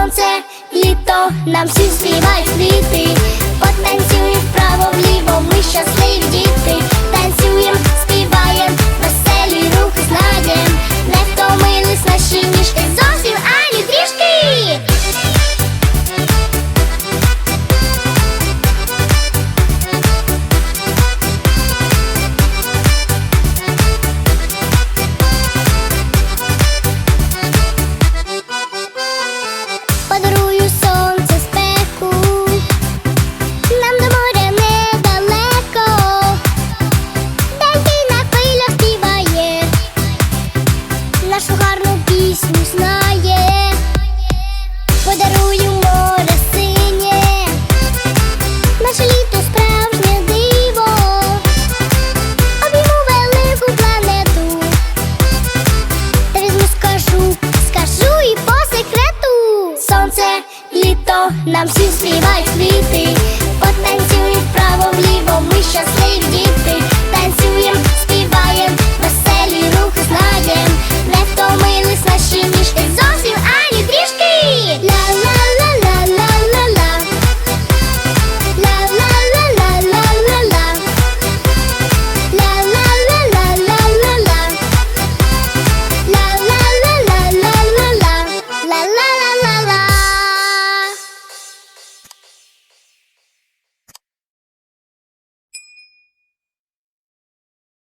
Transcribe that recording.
Сонце, літо, нам всі співають квіти. Потанцюємо вправо вліво, нашу гарну пісню знає, подарую море синє, наше літо справжнє диво, обійму велику планету, та візьму, скажу, скажу і по секрету. Сонце, літо, нам всім співають квіти, потанцюють право вліво, ми щасливі діти.